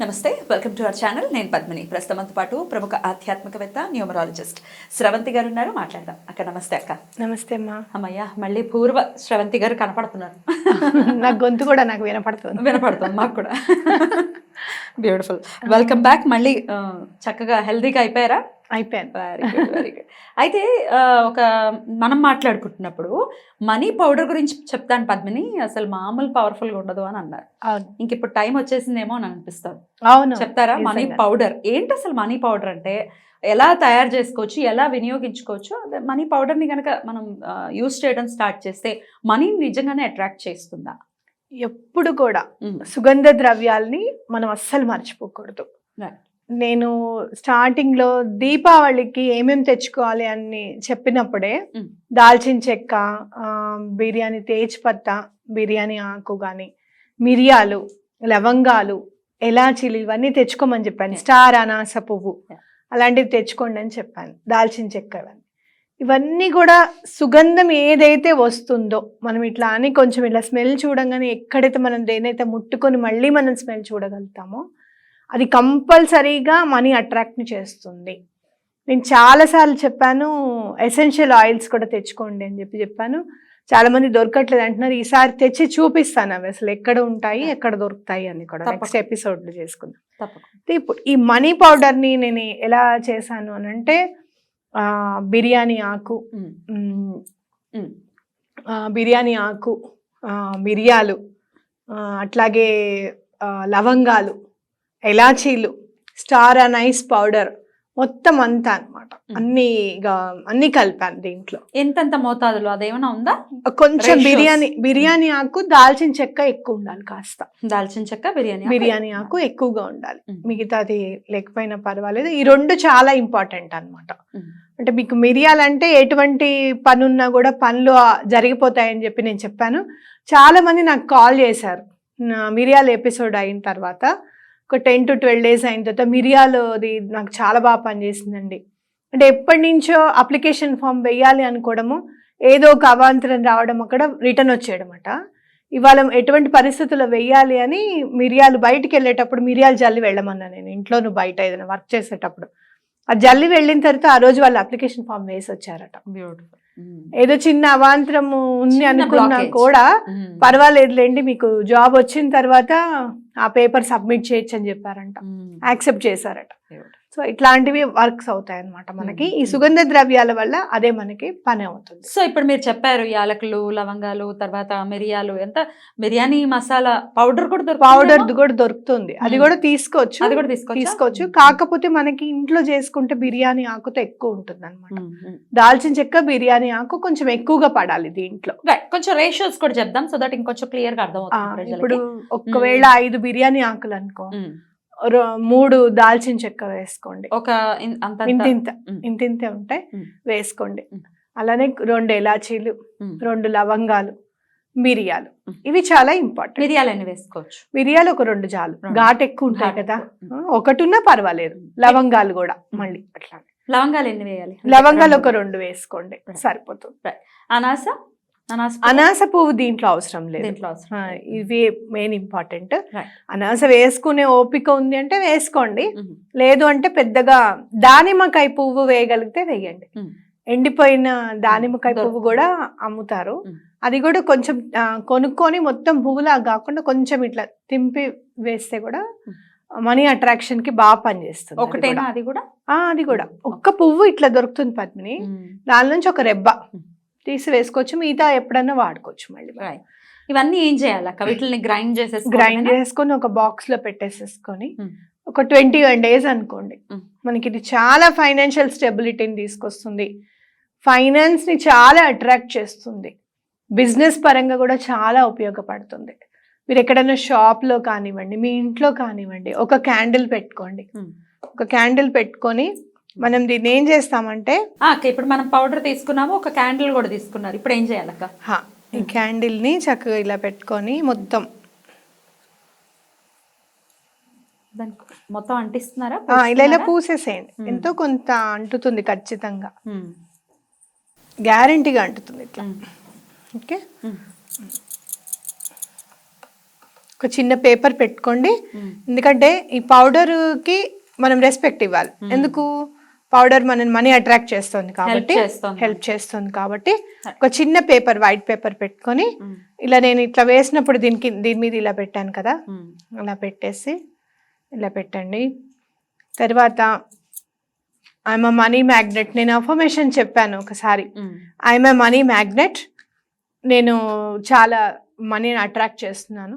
నమస్తే welcome to our channel. నేను పద్మిని. ప్రస్తుతంతో పాటు ప్రముఖ ఆధ్యాత్మికవేత్త న్యూమరాలజిస్ట్ స్రవంతి గారు ఉన్నారు. మాట్లాడదాం. అక్క నమస్తే అక్క. నమస్తే అమ్మా. అమ్మయ్య మళ్ళీ పూర్వ స్రవంతి గారు కనపడుతున్నారు. నా గొంతు కూడా నాకు వినపడుతుంది. వినపడుతుంది మాకు కూడా. బ్యూటిఫుల్ వెల్కమ్ బ్యాక్ మళ్ళీ చక్కగా హెల్దీగా అయిపోయారా? అయిపోయాను. వెరీ గుడ్ వెరీ గుడ్ అయితే ఒక మనం మాట్లాడుకుంటున్నప్పుడు మనీ పౌడర్ గురించి చెప్తాను పద్మిని. అసలు మామూలు పవర్ఫుల్గా ఉండదు అని అన్నారు. ఇంక ఇప్పుడు టైం వచ్చేసిందేమో అని అనిపిస్తుంది. అవును. చెప్తారా? మనీ. పౌడర్. ఏంటి అసలు మనీ పౌడర్ అంటే? ఎలా తయారు చేసుకోవచ్చు? ఎలా వినియోగించుకోవచ్చు? అదే మనీ పౌడర్ని కనుక మనం యూస్ చేయడం స్టార్ట్ చేస్తే మనీని నిజంగానే అట్రాక్ట్ చేస్తుందా? ఎప్పుడు కూడా సుగంధ ద్రవ్యాల్ని మనం అస్సలు మర్చిపోకూడదు. నేను స్టార్టింగ్లో దీపావళికి ఏమేం తెచ్చుకోవాలి అని చెప్పినప్పుడే. దాల్చిన చెక్క బిర్యానీ తేజ్పత్తా బిర్యానీ ఆకు కానీ మిరియాలు లవంగాలు ఎలాచీలు ఇవన్నీ తెచ్చుకోమని చెప్పాను. స్టార్ అనాస పువ్వు. అలాంటివి తెచ్చుకోండి అని చెప్పాను దాల్చిన చెక్క ఇవన్నీ ఇవన్నీ కూడా సుగంధం ఏదైతే వస్తుందో మనం ఇట్లా అని కొంచెం ఇట్లా స్మెల్ చూడంగానే ఎక్కడైతే మనం దేనైతే ముట్టుకొని మళ్ళీ మనం స్మెల్ చూడగలుగుతామో అది కంపల్సరీగా మనీ అట్రాక్ట్ని చేస్తుంది. నేను చాలాసార్లు చెప్పాను ఎసెన్షియల్ ఆయిల్స్ కూడా తెచ్చుకోండి అని చెప్పి చెప్పాను. చాలా మంది దొరకట్లేదు అంటున్నారు ఈసారి తెచ్చి చూపిస్తాను అవి అసలు ఎక్కడ ఉంటాయి ఎక్కడ దొరుకుతాయి అని కూడా. నెక్స్ట్. ఎపిసోడ్లో చేసుకుందాం. ఇప్పుడు ఈ మనీ పౌడర్ని నేను ఎలా చేశాను అని అంటే బిర్యానీ ఆకు. బిర్యానీ ఆకు మిరియాలు అట్లాగే లవంగాలు ఎలాచీలు స్టార్ అనైస్ పౌడర్. మొత్తం అంతా అనమాట అన్ని అన్ని కలిపాను దీంట్లో. ఎంతెంత మోతాదులో? అదేమైనా ఉందా? కొంచెం. బిర్యానీ బిర్యానీ ఆకు దాల్చిన చెక్క ఎక్కువ ఉండాలి కాస్త. దాల్చిన చెక్క బిర్యానీ. బిర్యానీ ఆకు ఎక్కువగా ఉండాలి. మిగతాది లేకపోయినా పర్వాలేదు. ఈ రెండు చాలా ఇంపార్టెంట్ అన్నమాట. ఉమ్, అంటే మీకు మిరియాలంటే ఎటువంటి పని ఉన్నా కూడా పనులు జరిగిపోతాయని చెప్పి నేను చెప్పాను. చాలా మంది నాకు కాల్ చేశారు. మిరియాల ఎపిసోడ్ అయిన తర్వాత ఒక టెన్ టు ట్వెల్వ్ డేస్ అయిన తర్వాత మిరియాలుది నాకు చాలా బాగా పనిచేసిందండి. అంటే ఎప్పటి నుంచో అప్లికేషన్ ఫామ్ వెయ్యాలి అనుకోవడము ఏదో ఒక అవాంతరం రావడం అక్కడ రిటర్న్ వచ్చేయడమాట. ఇవాళ ఎటువంటి పరిస్థితుల్లో వెయ్యాలి అని మిరియాలు బయటికి వెళ్ళేటప్పుడు మిరియాలు జల్లి వెళ్ళమన్నా నేను ఇంట్లోను బయట ఏదైనా వర్క్ చేసేటప్పుడు. ఆ జల్లి వెళ్ళిన తర్వాత ఆ రోజు వాళ్ళు అప్లికేషన్ ఫామ్ వేసి వచ్చారట. బ్యూటిఫుల్ ఏదో చిన్న అవాంతరము ఉంది అనుకున్నా. కూడా పర్వాలేదులేండి మీకు జాబ్ వచ్చిన తర్వాత ఆ పేపర్ సబ్మిట్ చేయొచ్చు అని చెప్పారంట యాక్సెప్ట్ చేశారట. సో ఇట్లాంటివి వర్క్స్ అవుతాయి అన్నమాట మనకి ఈ. సుగంధ ద్రవ్యాల వల్ల అదే మనకి పని అవుతుంది సో ఇప్పుడు మీరు చెప్పారు యాలకులు లవంగాలు తర్వాత మిరియాలు ఎంత బిర్యానీ మసాలా పౌడర్ కూడా? పౌడర్ కూడా దొరుకుతుంది అది. కూడా తీసుకోవచ్చు అది కూడా తీసుకోవచ్చా? తీసుకోవచ్చు కాకపోతే మనకి ఇంట్లో చేసుకుంటే బిర్యానీ ఆకుతో ఎక్కువ ఉంటుంది అనమాట. దాల్చిన చెక్క బిర్యానీ ఆకు కొంచెం ఎక్కువగా పడాలి దీంట్లో. కొంచెం రేషియోస్ కూడా చెప్దాం సో దట్ ఇంకొంచెం క్లియర్గా అర్థమవుతుంది ఇప్పుడు ఒకవేళ ఐదు బిర్యానీ ఆకులు అనుకో మూడు దాల్చిన చెక్క వేసుకోండి. ఒక ఇంతింత. ఇంతింతే ఉంటాయి. వేసుకోండి. అలానే రెండు ఎలాచీలు. రెండు లవంగాలు మిరియాలు. ఇవి చాలా ఇంపార్టెంట్. మిరియాలన్నీ వేసుకోవచ్చు. మిరియాలు ఒక రెండు చాలు. ఘాట్ ఎక్కువ ఉంటాయి కదా. ఆ, ఒకటున్నా పర్వాలేదు. లవంగాలు కూడా మళ్ళీ అట్లా లవంగాలు ఎన్ని వేయాలి? లవంగాలు ఒక రెండు వేసుకోండి. సరిపోతుంది. అనాస? అనాస పువ్వు? దీంట్లో అవసరం లేదు దీంట్లో అవసరం. ఇవి మెయిన్ ఇంపార్టెంట్. అనాస వేసుకునే ఓపిక ఉంది అంటే వేసుకోండి. లేదు అంటే పెద్దగా దానిమ్మకాయ పువ్వు వేయగలిగితే వేయండి. ఎండిపోయిన దానిమ్మకాయ పువ్వు. కూడా అమ్ముతారు. అది కూడా కొంచెం కొనుక్కొని మొత్తం పువ్వులా కాకుండా కొంచెం ఇట్లా తింపి వేస్తే కూడా. మనీ అట్రాక్షన్కి బాగా పనిచేస్తుంది ఒకటేనా కూడా. అది కూడా ఆ, అది కూడా ఒక్క పువ్వు ఇట్లా దొరుకుతుంది పద్మిని. దాని నుంచి ఒక రెబ్బ. తీసి వేసుకోవచ్చు మిగతా ఎప్పుడన్నా వాడుకోవచ్చు మళ్ళీ Right. ఇవన్నీ ఏం చేయాలి అక్క వీటిని గ్రైండ్ చేసేసి గ్రైండ్ చేసుకొని ఒక బాక్స్లో పెట్టేసేసుకొని ఉమ్. ఒక ట్వంటీ వన్ డేస్ అనుకోండి ఉమ్. మనకి ఇది చాలా ఫైనాన్షియల్ స్టెబిలిటీని తీసుకొస్తుంది ఫైనాన్స్ని చాలా అట్రాక్ట్ చేస్తుంది బిజినెస్ పరంగా కూడా చాలా ఉపయోగపడుతుంది మీరు ఎక్కడైనా షాప్లో కానివ్వండి మీ ఇంట్లో కానివ్వండి ఒక క్యాండిల్ పెట్టుకోండి ఉమ్. ఒక క్యాండిల్ పెట్టుకొని మనం దీన్ని ఏం చేస్తామంటే ఇప్పుడు మనం పౌడర్ తీసుకున్నాము ఒక క్యాండిల్ కూడా తీసుకున్నారు ఇప్పుడు ఏం చేయాలి అక్క హా, ఈ క్యాండిల్ని చక్కగా ఇలా పెట్టుకొని మొత్తం మొత్తం అంటిస్తున్నారా ఇలా ఇలా? పూసేసేయండి. ఎంతో కొంత అంటుతుంది ఖచ్చితంగా. గ్యారంటీగా అంటుతుంది ఇట్లా. ఓకే. ఒక చిన్న పేపర్ పెట్టుకోండి. ఎందుకంటే ఈ పౌడర్కి మనం రెస్పెక్ట్ ఇవ్వాలి ఎందుకు పౌడర్ మనం మనీ అట్రాక్ట్ చేస్తుంది కాబట్టి. హెల్ప్ చేస్తుంది కాబట్టి ఒక చిన్న పేపర్ వైట్ పేపర్ పెట్టుకొని ఉమ్. ఇలా నేను ఇట్లా వేసినప్పుడు దీనికి దీని మీద ఇలా పెట్టాను కదా ఉమ్. అలా పెట్టేసి ఇలా పెట్టండి తర్వాత ఐఎమ్ మనీ మ్యాగ్నెట్ నేను అఫర్మేషన్ చెప్పాను ఒకసారి. ఐఎమ్ మనీ మ్యాగ్నెట్ నేను చాలా మనీని అట్రాక్ట్ చేస్తున్నాను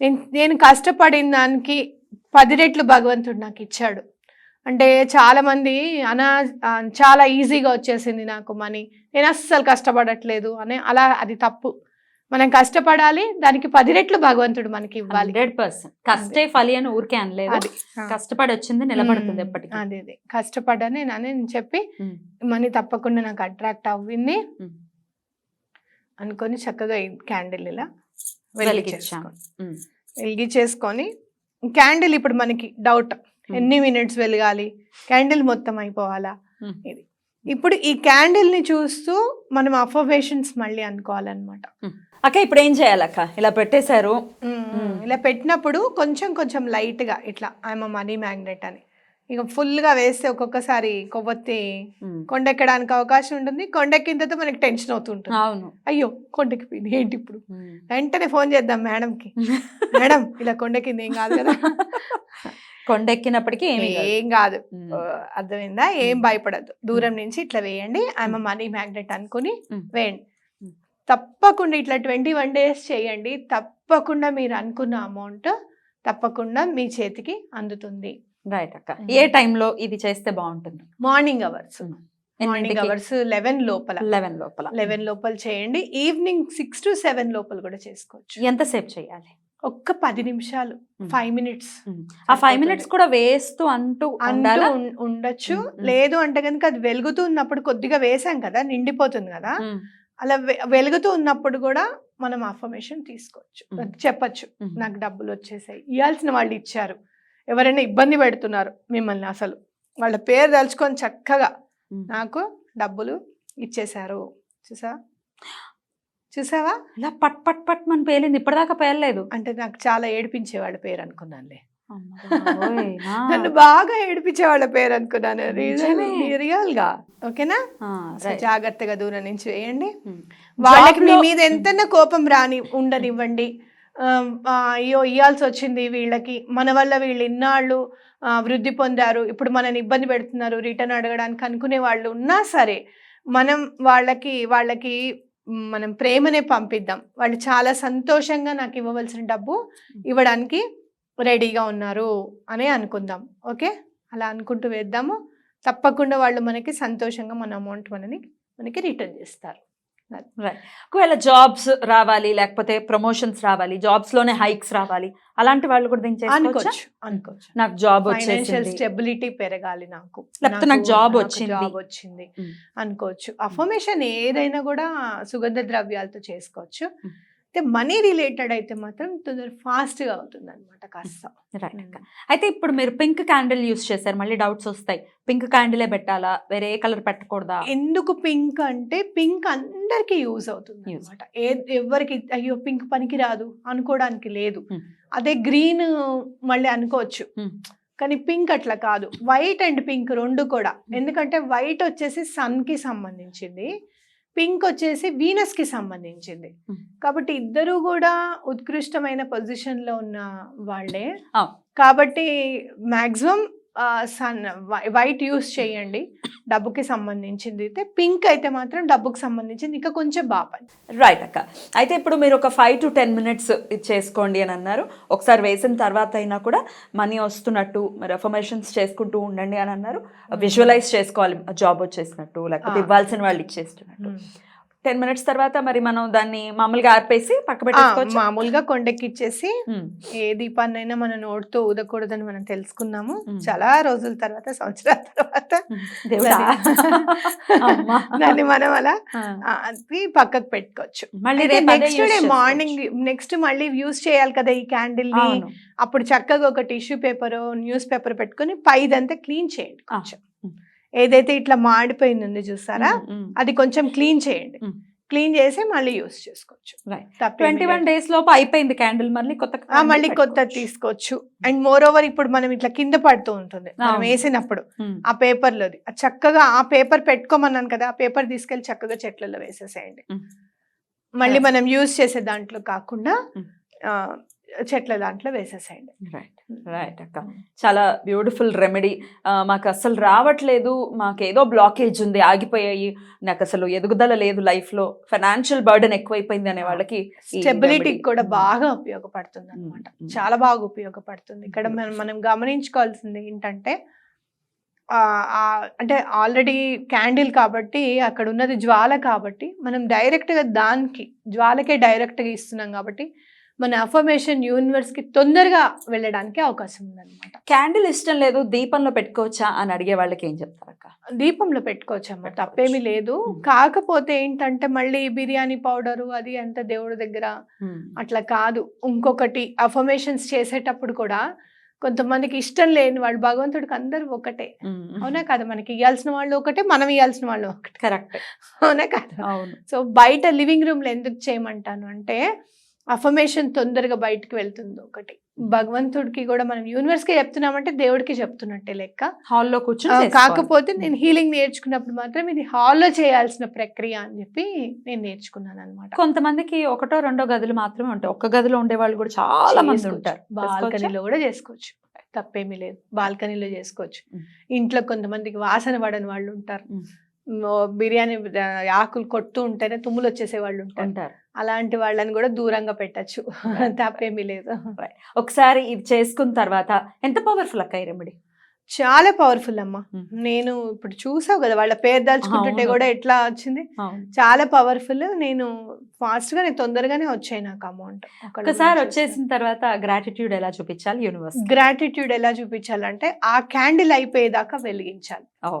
నేను నేను కష్టపడిన దానికి పది రెట్లు భగవంతుడు నాకు ఇచ్చాడు అంటే చాలా మంది అనా చాలా ఈజీగా వచ్చేసింది నాకు మనీ. నేను అస్సలు కష్టపడట్లేదు అని అలా అది తప్పు. మనం కష్టపడాలి దానికి పది రెట్లు భగవంతుడు మనకి ఇవ్వాలి. Hundred percent. కష్టే ఫలి అని ఊరికే అనలేదు. కష్టపడి వచ్చింది నిలబడుతుంది మ్మ్. ఎప్పటికీ. అదే అదే. కష్టపడ్డానే నేను చెప్పి. మనీ తప్పకుండా నాకు అట్రాక్ట్ అవ్వింది. అనుకొని చక్కగా క్యాండిల్ ఇలా వెలిగించాం. వెలిగించేసుకోండి ఉమ్. వెలిగించేసుకొని క్యాండిల్ ఇప్పుడు మనకి డౌట్. ఎన్ని మినిట్స్ వెలగాలి? క్యాండిల్ మొత్తం అయిపోవాలా? Hmm. ఇది. ఇప్పుడు ఈ క్యాండిల్ని చూస్తూ మనం అఫర్వేషన్స్ మళ్ళీ అనుకోవాలన్నమాట. అక్క ఇప్పుడు ఏం చేయాలి అక్క ఇలా పెట్టేశారు. ఇలా పెట్టినప్పుడు కొంచెం కొంచెం లైట్గా ఇట్లా ఐఎమ్ మనీ మ్యాగ్నెట్ అని. ఇక ఫుల్గా వేస్తే ఒక్కొక్కసారి కొవ్వొత్తి. కొండెక్కడానికి అవకాశం ఉంటుంది. కొండెక్కిన తర్వాత మనకి టెన్షన్ అవుతుంటుంది. అవును. అయ్యో కొండెక్కిపోయింది ఏంటి ఇప్పుడు. వెంటనే ఫోన్ చేద్దాం మేడంకి. మేడం ఇలా కొండెక్కింది ఏం కాదు కదా. కొండెక్కినప్పటికీ ఏం కాదు. అర్థమైందా? ఏం భయపడద్దు. దూరం నుంచి ఇట్లా వేయండి. ఐఎమ్ మనీ మ్యాగ్నెట్ అనుకుని. వేయండి. తప్పకుండా ఇట్లా ట్వంటీ వన్ డేస్ చేయండి. తప్పకుండా మీరు అనుకున్న అమౌంట్ తప్పకుండా మీ చేతికి అందుతుంది. రైట్ అక్క. ఏ టైంలో ఇది చేస్తే బాగుంటుంది? Morning hours. Morning hours eleven లోపల. లెవెన్ లోపల. లెవెన్ లోపల చేయండి. ఈవినింగ్ సిక్స్ టు సెవెన్ లోపల కూడా చేసుకోవచ్చు. ఎంతసేపు చేయాలి? ఒక్క పది నిమిషాలు. Five minutes. ఆ ఫైవ్ మినిట్స్ కూడా వేస్తూ అంటూ అంటూ ఉండొచ్చు. లేదు అంటే కనుక అది వెలుగుతూ ఉన్నప్పుడు కొద్దిగా వేసాం కదా నిండిపోతుంది కదా. అలా వెలుగుతూ ఉన్నప్పుడు కూడా మనం అఫర్మేషన్ తీసుకోవచ్చు. చెప్పచ్చు. నాకు డబ్బులు వచ్చేసాయి ఇవ్వాల్సిన వాళ్ళు ఇచ్చారు ఎవరైనా ఇబ్బంది పెడుతున్నారు మిమ్మల్ని అసలు వాళ్ళ పేరు తలుచుకొని చక్కగా. నాకు డబ్బులు ఇచ్చేశారు చూసా చూసావా? ఇలా పట్ పట్ పట్ మన పేలింది. ఇప్పటిదాకా పేర్లేదు అంటే నాకు చాలా ఏడిపించే వాళ్ళ పేరు అనుకున్నానులే. నన్ను బాగా ఏడిపించే వాళ్ళ పేరు అనుకున్నాను. రియల్గా ఓకేనా. జాగ్రత్తగా దూరం నుంచి వేయండి. వాళ్ళకి మీ మీద ఎంతైనా కోపం రాని ఉండనివ్వండి. అయ్యో ఇవ్వాల్సి వచ్చింది వీళ్ళకి. మన వల్ల వీళ్ళు ఇన్నాళ్ళు వృద్ధి పొందారు. ఇప్పుడు మనని ఇబ్బంది పెడుతున్నారు. రిటర్న్ అడగడానికి అనుకునే వాళ్ళు ఉన్నా సరే మనం వాళ్ళకి వాళ్ళకి మనం ప్రేమనే పంపిద్దాం. వాళ్ళు చాలా సంతోషంగా నాకు ఇవ్వవలసిన డబ్బు ఇవ్వడానికి రెడీగా ఉన్నారు అని అనుకుందాం. ఓకే? అలా అనుకుంటూ వేద్దాము. తప్పకుండా వాళ్ళు మనకి సంతోషంగా మన అమౌంట్ మనని మనకి రిటర్న్ చేస్తారు. ఒకవేళ జాబ్స్ రావాలి లేకపోతే ప్రమోషన్స్ రావాలి జాబ్స్లోనే హైక్స్ రావాలి అలాంటి వాళ్ళు కూడా చేసుకోవచ్చా? అనుకోవచ్చు అనుకోవచ్చు. నాకు జాబ్ ఫైనాన్షియల్ వచ్చేసింది. స్టెబిలిటీ పెరగాలి నాకు. లేకపోతే నాకు job వచ్చింది. జాబ్ వచ్చింది. అనుకోవచ్చు. అఫర్మేషన్ ఏదైనా కూడా సుగంధ ద్రవ్యాలతో చేసుకోవచ్చు. అయితే మనీ రిలేటెడ్ అయితే మాత్రం తొందర ఫాస్ట్గా అవుతుంది అనమాట కాస్త అక్క. అయితే ఇప్పుడు మీరు పింక్ క్యాండిల్ యూస్ చేశారు మళ్ళీ డౌట్స్ వస్తాయి. పింక్ క్యాండిలే పెట్టాలా? వేరే కలర్ పెట్టకూడదా? ఎందుకు పింక్ అంటే పింక్ అందరికి యూజ్ అవుతుంది. అనమాట ఎవరికి అయ్యో పింక్ పనికి రాదు అనుకోవడానికి లేదు. అదే గ్రీన్ మళ్ళీ అనుకోవచ్చు. కానీ పింక్ అట్లా కాదు. వైట్ అండ్ పింక్ రెండు కూడా. ఎందుకంటే వైట్ వచ్చేసి సన్కి సంబంధించింది. పింక్ వచ్చేసి వీనస్కి సంబంధించింది. కాబట్టి ఇద్దరు కూడా ఉత్కృష్టమైన పొజిషన్లో ఉన్న వాళ్ళే. కాబట్టి మాక్సిమం సన్ వైట్ యూస్ చేయండి. డబ్బుకి సంబంధించింది అయితే పింక్ అయితే మాత్రం డబ్బుకి సంబంధించింది ఇంకా కొంచెం బాగా పని రైట్ అక్క. అయితే ఇప్పుడు మీరు ఒక ఫైవ్ టు టెన్ మినిట్స్ చేసుకోండి అని అన్నారు. ఒకసారి వేసిన తర్వాత అయినా కూడా మనీ వస్తున్నట్టు మరి అఫర్మేషన్స్ చేసుకుంటూ ఉండండి అని అన్నారు. విజువలైజ్ చేసుకోవాలి జాబ్ వచ్చేసినట్టు లేకపోతే ఆ. ఇవ్వాల్సిన వాళ్ళు ఇచ్చేస్తున్నట్టు. టెన్ మినిట్స్ తర్వాత మరి మనం దాన్ని మామూలుగా ఆర్పేసి పక్క ఆ, పెట్టేసుకోవచ్చు మామూలుగా కొండెక్కిచ్చేసి ఉమ్. ఏ దీపాన్నైనా మన నోటితో ఊదకూడదని మనం తెలుసుకున్నాము మ్. చాలా రోజుల తర్వాత సంవత్సరాల తర్వాత దేవుడా దాన్ని- మనం అలా పక్కకు పెట్టుకోవచ్చు మళ్ళీ నెక్స్ట్ డే. మార్నింగ్ నెక్స్ట్ మళ్ళీ యూస్ చేయాలి కదా ఈ క్యాండిల్ని. అప్పుడు చక్కగా ఒక టిష్యూ పేపర్ న్యూస్ పేపర్ పెట్టుకొని పైదంతా క్లీన్ చేయండి. కొంచెం ఏదైతే ఇట్లా మాడిపోయింది ఉంది చూసారా. అది కొంచెం క్లీన్ చేయండి. క్లీన్ చేసి మళ్ళీ యూస్ చేసుకోవచ్చు ట్వంటీ వన్. డేస్ లోపు అయిపోయింది క్యాండిల్ మళ్ళీ కొత్త మళ్ళీ కొత్త. తీసుకోవచ్చు అండ్ మోర్ ఓవర్ ఇప్పుడు మనం ఇట్లా కింద పడుతూ ఉంటుంది మనం. వేసినప్పుడు. ఆ పేపర్ లోది చక్కగా ఆ పేపర్ పెట్టుకోమన్నాను కదా ఆ పేపర్ తీసుకెళ్ళి చక్కగా చెట్లలో వేసేసేయండి. మళ్ళీ. మనం యూజ్ చేసే దాంట్లో కాకుండా చెట్ల దాంట్లో వేసేసేయండి. రైట్ రైట్ అక్క. చాలా బ్యూటిఫుల్ రెమెడీ మాకు అసలు రావట్లేదు. మాకు ఏదో బ్లాకేజ్ ఉంది ఆగిపోయాయి. నాకు అసలు ఎదుగుదల లేదు లైఫ్లో ఫైనాన్షియల్ బర్డెన్ ఎక్కువైపోయింది అనే వాళ్ళకి స్టెబిలిటీ. కూడా. బాగా ఉపయోగపడుతుంది అనమాట. చాలా బాగా ఉపయోగపడుతుంది. ఇక్కడ మనం మనం గమనించుకోవాల్సింది ఏంటంటే అంటే ఆల్రెడీ క్యాండిల్ కాబట్టి అక్కడ ఉన్నది జ్వాల కాబట్టి మనం డైరెక్ట్గా దానికి జ్వాలకే డైరెక్ట్గా ఇస్తున్నాం కాబట్టి మన అఫర్మేషన్ యూనివర్స్కి తొందరగా వెళ్ళడానికి అవకాశం ఉందన్నమాట. క్యాండిల్ ఇష్టం లేదు దీపంలో పెట్టుకోవచ్చా అని అడిగే వాళ్ళకి ఏం చెప్తారు అక్క దీపంలో పెట్టుకోవచ్చమ్మా పెట్టుకోవచ్చు. తప్పేమీ లేదు. కాకపోతే ఏంటంటే మళ్ళీ బిర్యానీ పౌడరు అది అంత దేవుడి దగ్గర అట్లా కాదు. ఇంకొకటి అఫర్మేషన్స్ చేసేటప్పుడు కూడా కొంతమందికి ఇష్టం లేని వాళ్ళు భగవంతుడికి అందరూ ఒకటే. అవునా కదా? మనకి ఇవ్వాల్సిన వాళ్ళు ఒకటే మనం ఇవ్వాల్సిన వాళ్ళు ఒకటే. కరెక్ట్. అవునా కదా? సో బయట లివింగ్ రూమ్లో ఎందుకు చేయమంటాను అంటే అఫర్మేషన్ తొందరగా బయటకు వెళ్తుంది ఒకటి. భగవంతుడికి కూడా మనం యూనివర్స్కి చెప్తున్నామంటే దేవుడికి చెప్తున్నట్టే లెక్క. హాల్లో కూర్చొని. కాకపోతే నేను హీలింగ్ నేర్చుకున్నప్పుడు మాత్రం ఇది హాల్లో చేయాల్సిన ప్రక్రియ అని చెప్పి నేను నేర్చుకున్నాను అనమాట కొంతమందికి ఒకటో రెండో గదులు మాత్రమే ఉంటాయి. ఒక్క గదిలో ఉండే వాళ్ళు కూడా చాలా మంది ఉంటారు? బాల్కనీలో కూడా చేసుకోవచ్చు. తప్పేమీ లేదు. బాల్కనీలో చేసుకోవచ్చు. ఇంట్లో కొంతమందికి వాసన పడని వాళ్ళు ఉంటారు. బిర్యానీ ఆకులు కొడుతూ ఉంటేనే తుమ్ములు వచ్చేసే వాళ్ళు ఉంటారు. అలాంటి వాళ్ళని కూడా దూరంగా పెట్టచ్చు. తప్పేమీ లేదు. ఒకసారి ఇది చేసుకున్న తర్వాత ఎంత పవర్ఫుల్ అక్క ఈ రెమెడీ చాలా పవర్ఫుల్ అమ్మా. నేను ఇప్పుడు చూసావు కదా వాళ్ళ పేరు దాల్చుకుంటుంటే. కూడా ఎట్లా వచ్చింది? చాలా పవర్ఫుల్ నేను ఫాస్ట్గా నేను తొందరగానే వచ్చాయి నాకు అమౌంట్ ఒకసారి వచ్చేసిన తర్వాత గ్రాటిట్యూడ్ ఎలా చూపించాలి యూనివర్స్ గ్రాటిట్యూడ్ ఎలా చూపించాలంటే ఆ క్యాండిల్ అయిపోయేదాకా వెలిగించాలి. ఓ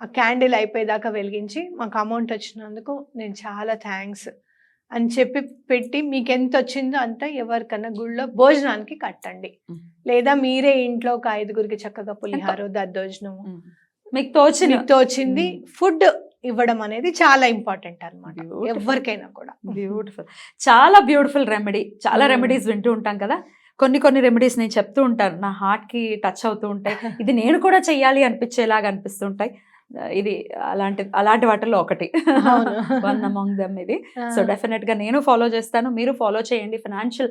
ఆ క్యాండిల్ అయిపోయేదాకా వెలిగించి మాకు అమౌంట్ వచ్చినందుకు నేను చాలా థ్యాంక్స్ అని చెప్పి పెట్టి మీకు ఎంత వచ్చిందో అంత ఎవరికన్నా గుళ్ళో భోజనానికి కట్టండి. లేదా మీరే ఇంట్లో ఒక ఐదుగురికి చక్కగా పులిహార దద్దోజనము మీకు తోచింది Mm. ఫుడ్ ఇవ్వడం అనేది చాలా ఇంపార్టెంట్ అన్నమాట. Beautiful. ఎవరికైనా కూడా. బ్యూటిఫుల్ చాలా బ్యూటిఫుల్ రెమెడీ చాలా. రెమెడీస్ వింటూ ఉంటాం కదా. కొన్ని కొన్ని రెమెడీస్ నేను చెప్తూ ఉంటాను. నా హార్ట్కి టచ్ అవుతూ ఉంటాయి. ఇది నేను కూడా చెయ్యాలి అనిపించేలాగా అనిపిస్తుంటాయి ఇది అలాంటి అలాంటి వాటిల్లో ఒకటి. వన్ అమాంగ్ దమ్ ఇది. సో డెఫినెట్గా నేను ఫాలో చేస్తాను. మీరు ఫాలో చేయండి. ఫైనాన్షియల్